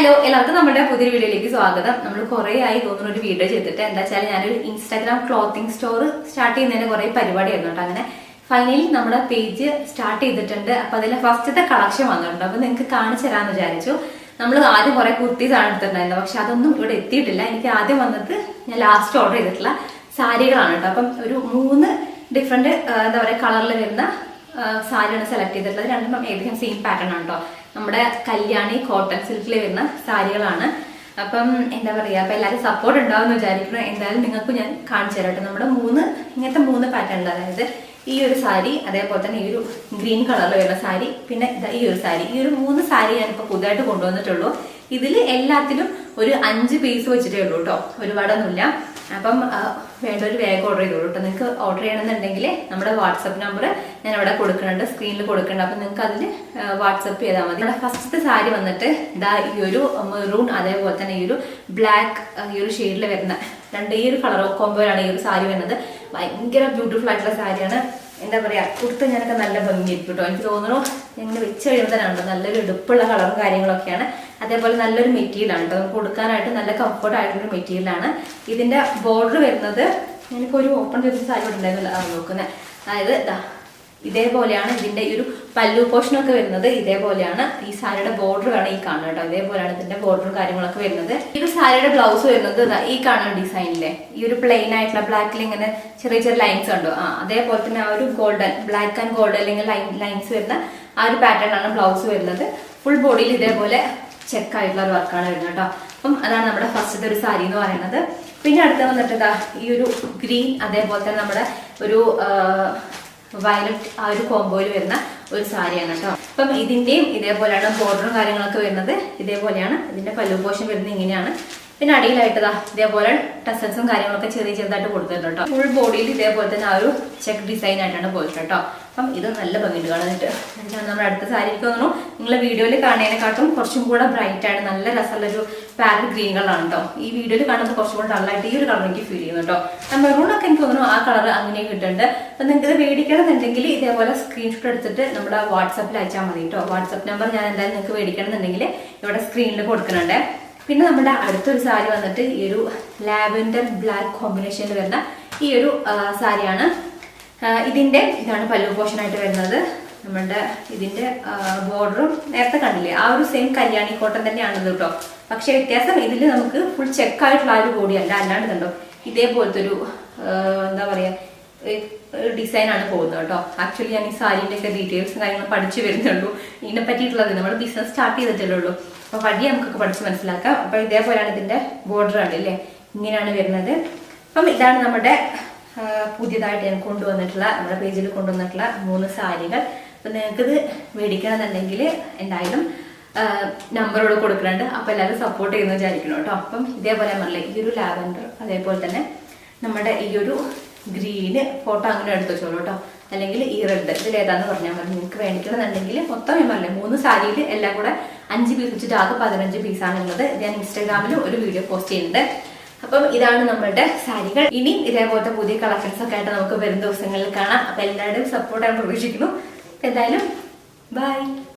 Hello എല്ലാവർക്കും നമ്മുടെ പുതിയൊരു വീഡിയോയിലേക്ക് സ്വാഗതം. നമ്മൾ കുറേ ആയി തോന്നുന്ന ഒരു വീഡിയോ ചെയ്തിട്ട്. എന്താ വെച്ചാൽ ഞാനൊരു ഇൻസ്റ്റാഗ്രാം ക്ലോത്തിങ് സ്റ്റോർ സ്റ്റാർട്ട് ചെയ്യുന്നതിന് കുറേ പരിപാടിയായിരുന്നു കേട്ടോ. അങ്ങനെ ഫൈനലി നമ്മുടെ പേജ് സ്റ്റാർട്ട് ചെയ്തിട്ടുണ്ട്. അപ്പൊ അതിലെ ഫസ്റ്റത്തെ കളക്ഷൻ വന്നിട്ടുണ്ട്. അപ്പൊ നിങ്ങൾക്ക് കാണിച്ചു തരാമെന്ന് വിചാരിച്ചു. നമ്മൾ ആദ്യം കുറെ കുർത്തീസ് ആണ് എടുത്തിട്ടുണ്ടായിരുന്നത്. പക്ഷെ അതൊന്നും ഇവിടെ എത്തിയിട്ടില്ല. എനിക്ക് ആദ്യം വന്നത് ഞാൻ ലാസ്റ്റ് ഓർഡർ ചെയ്തിട്ടുള്ള സാരികളാണ് കേട്ടോ. അപ്പം ഒരു മൂന്ന് ഡിഫറെന്റ് എന്താ പറയുക കളറിൽ വരുന്ന സാരിയാണ് സെലക്ട് ചെയ്തിട്ടുള്ളത് രണ്ടും ഏകദേശം സെയിം പാറ്റേൺ ആണ് കേട്ടോ നമ്മുടെ കല്യാണി കോട്ടൺ സിൽക്കിൽ വരുന്ന സാരികളാണ്. അപ്പം എന്താ പറയുക അപ്പൊ എല്ലാവരും സപ്പോർട്ട് ഉണ്ടാവുമെന്ന് വിചാരിക്കുന്നു. എന്തായാലും നിങ്ങൾക്ക് ഞാൻ കാണിച്ചു തരാം കേട്ടോ നമ്മുടെ മൂന്ന് ഇങ്ങനത്തെ മൂന്ന് പാറ്റേൺ അതായത് ഈ ഒരു സാരി അതേപോലെ തന്നെ ഈ ഒരു ഗ്രീൻ കളറിൽ വരുന്ന സാരി പിന്നെ ഈ ഒരു സാരി. ഈ ഒരു മൂന്ന് സാരി ഞാനിപ്പോൾ പുതുതായിട്ട് കൊണ്ടുവന്നിട്ടുള്ളൂ. ഇതിൽ എല്ലാത്തിലും ഒരു അഞ്ച് പീസ് വെച്ചിട്ടേ ഉള്ളൂ കേട്ടോ ഒരുപാടൊന്നുമില്ല അപ്പം വേണ്ട ഒരു വേഗം ഓർഡർ ചെയ്തോളൂ കേട്ടോ നിങ്ങൾക്ക് ഓർഡർ ചെയ്യണമെന്നുണ്ടെങ്കിൽ നമ്മുടെ വാട്സപ്പ് നമ്പർ ഞാൻ അവിടെ കൊടുക്കുന്നുണ്ട്. സ്ക്രീനിൽ കൊടുക്കുന്നുണ്ട്. അപ്പം നിങ്ങൾക്ക് അതിൽ വാട്സപ്പ് ചെയ്താൽ മതി. നമ്മുടെ ഫസ്റ്റത്തെ സാരി വന്നിട്ട് ഇതാ ഈ ഒരു മെറൂൺ അതേപോലെ തന്നെ ഈ ഒരു ബ്ലാക്ക് ഈ ഒരു ഷെയ്ഡിൽ വരുന്ന രണ്ട് ഈ ഒരു കളർ കോമ്പോയിലാണ് ഈ ഒരു സാരി വരുന്നത്. ഭയങ്കര ബ്യൂട്ടിഫുൾ ആയിട്ടുള്ള സാരിയാണ്. എന്താ പറയാ കുർത്ത ഞാനൊക്കെ നല്ല ഭംഗിയായിരിക്കും കേട്ടോ എനിക്ക് തോന്നുന്നു ഞങ്ങൾ വെച്ച് കഴിയുമ്പോൾ തന്നെ നല്ലൊരു എടുപ്പുള്ള കളറും കാര്യങ്ങളൊക്കെയാണ്. അതേപോലെ നല്ലൊരു മെറ്റീരിയലാണ് കേട്ടോ. നമുക്ക് കൊടുക്കാനായിട്ട് നല്ല കംഫർട്ട് ആയിട്ടുള്ള മെറ്റീരിയലാണ് ഇതിന്റെ ബോർഡർ വരുന്നത് ഞാനിപ്പോ ഒരു ഓപ്പൺ ചെയ്ത സാരി ഉണ്ടായിരുന്നു നോക്കുന്നത് അതായത് ദാ ഇതേപോലെയാണ് ഇതിന്റെ ഈ ഒരു പല്ലു പോർഷനൊക്കെ വരുന്നത്. ഇതേപോലെയാണ് ഈ സാരിയുടെ ബോർഡർ വേണം ഈ കാണുന്നത് കേട്ടോ. ഇതേപോലെയാണ് ഇതിന്റെ ബോർഡറും കാര്യങ്ങളൊക്കെ വരുന്നത്. ഈ ഒരു സാരിയുടെ ബ്ലൗസ് വരുന്നത് ഈ കാണുന്ന ഡിസൈനിലെ ഈ ഒരു പ്ലെയിൻ ആയിട്ടുള്ള ബ്ലാക്കിൽ ഇങ്ങനെ ചെറിയ ചെറിയ ലൈൻസ് ഉണ്ടോ ആ അതേപോലെ തന്നെ ആ ഒരു ഗോൾഡൻ ബ്ലാക്ക് ആൻഡ് ഗോൾഡൻ അല്ലെങ്കിൽ ലൈൻസ് വരുന്ന ആ ഒരു പാറ്റേൺ ആണ് ബ്ലൗസ് വരുന്നത്. ഫുൾ ബോഡിയിൽ ഇതേപോലെ ചെക്ക് ആയിട്ടുള്ള ഒരു വർക്കാണ് വരുന്നത് കേട്ടോ. അപ്പം അതാണ് നമ്മുടെ ഫസ്റ്റത്തെ ഒരു സാരി എന്ന് പറയുന്നത്. പിന്നെ അടുത്ത വന്നിട്ട് ഇതാ ഈ ഒരു ഗ്രീൻ അതേപോലെ തന്നെ നമ്മുടെ ഒരു വയലറ്റ് ആ ഒരു കോമ്പോയിൽ വരുന്ന ഒരു സാരിയാണ് കേട്ടോ. അപ്പം ഇതിന്റെയും ഇതേപോലെയാണ് ബോർഡറും കാര്യങ്ങളൊക്കെ വരുന്നത്. ഇതേപോലെയാണ് ഇതിന്റെ പല്ലു പോഷൻ വരുന്നത് ഇങ്ങനെയാണ്. പിന്നെ അടിയിലായിട്ട് ഇതേപോലെ ടസൽസും കാര്യങ്ങളൊക്കെ ചെറിയ ചെറുതായിട്ട് കൊടുത്തിട്ടുണ്ട് കേട്ടോ. ഫുൾ ബോഡിയിൽ ഇതേപോലെ തന്നെ ആ ഒരു ചെക്ക് ഡിസൈൻ ആയിട്ടാണ് പോയിട്ട് കേട്ടോ. അപ്പം ഇത് നല്ല ഭംഗിയുണ്ട് കാണാനായിട്ട് എന്നിട്ടാണ് നമ്മുടെ അടുത്ത സാരി എനിക്ക് തോന്നുന്നു നിങ്ങൾ വീഡിയോയിൽ കാണുന്നതിനെക്കാട്ടും കുറച്ചും കൂടെ ബ്രൈറ്റ് ആണ് നല്ല രസമുള്ള ഒരു പാരൽ ഗ്രീൻ കളറാണ് കേട്ടോ. ഈ വീഡിയോയിൽ കാണുമ്പോൾ കുറച്ചും കൂടെ ഡള്ളായിട്ട് ഈ ഒരു കളർ എനിക്ക് ഫീൽ ചെയ്യുന്നു കേട്ടോ. മെറൂണൊക്കെ എനിക്ക് തോന്നുന്നു ആ കളർ അങ്ങനെ കിട്ടുന്നുണ്ട്. അപ്പം നിങ്ങൾക്ക് ഇത് മേടിക്കണമെന്നുണ്ടെങ്കിൽ ഇതേപോലെ സ്ക്രീൻഷോട്ട് എടുത്തിട്ട് നമ്മുടെ വാട്സപ്പിൽ അയച്ചാൽ മതി കേട്ടോ. വാട്സപ്പ് നമ്പർ ഞാൻ എന്തായാലും നിങ്ങൾക്ക് മേടിക്കണമെന്നുണ്ടെങ്കിൽ ഇവിടെ സ്ക്രീനിൽ കൊടുക്കുന്നുണ്ട്. പിന്നെ നമ്മുടെ അടുത്തൊരു സാരി വന്നിട്ട് ഈ ഒരു ലാവൻഡർ ബ്ലാക്ക് കോമ്പിനേഷനിൽ വരുന്ന ഈ ഒരു സാരിയാണ്. ഇതിന്റെ ഇതാണ് പല്ലു പോഷൻ ആയിട്ട് വരുന്നത്. നമ്മുടെ ഇതിന്റെ ബോർഡറും നേരത്തെ കണ്ടില്ലേ? ആ ഒരു സെയിം കല്യാണി കോട്ടൺ തന്നെയാണ് ഇത് കേട്ടോ. പക്ഷെ വ്യത്യാസം ഇതിൽ നമുക്ക് ഫുൾ ചെക്ക് ആയിട്ടുള്ള ആ ഒരു ബോഡി അല്ല. അല്ലാണ്ട് കണ്ടോ? ഇതേപോലത്തെ ഒരു എന്താ പറയാ ഡിസൈൻ ആണ് പോകുന്നത് കേട്ടോ. ആക്ച്വലി ഞാൻ ഈ സാരിന്റെ ഒക്കെ ഡീറ്റെയിൽസ് കാര്യങ്ങൾ പഠിച്ചു വരുന്നുള്ളൂ. ഇതിനെ പറ്റിയിട്ടുള്ളത് നമ്മൾ ബിസിനസ് സ്റ്റാർട്ട് ചെയ്തിട്ടല്ലേ ഉള്ളൂ. അപ്പോൾ വഴി നമുക്കൊക്കെ പഠിച്ച് മനസ്സിലാക്കാം. അപ്പോൾ ഇതേപോലെയാണ് ഇതിന്റെ ബോർഡർ ആണ് അല്ലേ? ഇങ്ങനെയാണ് വരുന്നത്. അപ്പം ഇതാണ് നമ്മുടെ പുതിയതായിട്ട് ഞാൻ കൊണ്ടുവന്നിട്ടുള്ള നമ്മുടെ പേജിൽ കൊണ്ടുവന്നിട്ടുള്ള മൂന്ന് സാരികൾ. അപ്പം നിങ്ങൾക്കിത് മേടിക്കണമെന്നുണ്ടെങ്കിൽ എന്തായാലും നമ്പറോട് കൊടുക്കുന്നുണ്ട്. അപ്പോൾ എല്ലാവരും സപ്പോർട്ട് ചെയ്യുന്ന വിചാരിക്കണം കേട്ടോ. അപ്പം ഇതേപോലെ നമ്മളെ ഈ ഒരു ലാവൻഡർ അതേപോലെ തന്നെ നമ്മുടെ ഈ ഒരു ഗ്രീന് ഫോട്ടോ അങ്ങനെ എടുത്ത് വെച്ചോളൂ കേട്ടോ. അല്ലെങ്കിൽ ഈ റെഡ് ഇതിൽ ഏതാന്ന് പറഞ്ഞാൽ മതി. നിങ്ങൾക്ക് വേണ്ടിക്കണമെന്നുണ്ടെങ്കിൽ മൊത്തം ഞാൻ പറഞ്ഞില്ലേ മൂന്ന് സാരിയിൽ എല്ലാം കൂടെ അഞ്ച് പീസ് വെച്ചിട്ട് ആകെ പതിനഞ്ച് പീസാണ് ഉള്ളത്. ഞാൻ ഇൻസ്റ്റാഗ്രാമിൽ ഒരു വീഡിയോ പോസ്റ്റ് ചെയ്യുന്നുണ്ട്. അപ്പം ഇതാണ് നമ്മളുടെ സാരികൾ. ഇനിയും ഇതേപോലത്തെ പുതിയ കളക്ഷൻസ് ഒക്കെ ആയിട്ട് നമുക്ക് വരും ദിവസങ്ങളിൽ കാണാം. അപ്പം എല്ലാവരുടെയും സപ്പോർട്ടാണ് പ്രതീക്ഷിക്കുന്നു. എന്തായാലും ബൈ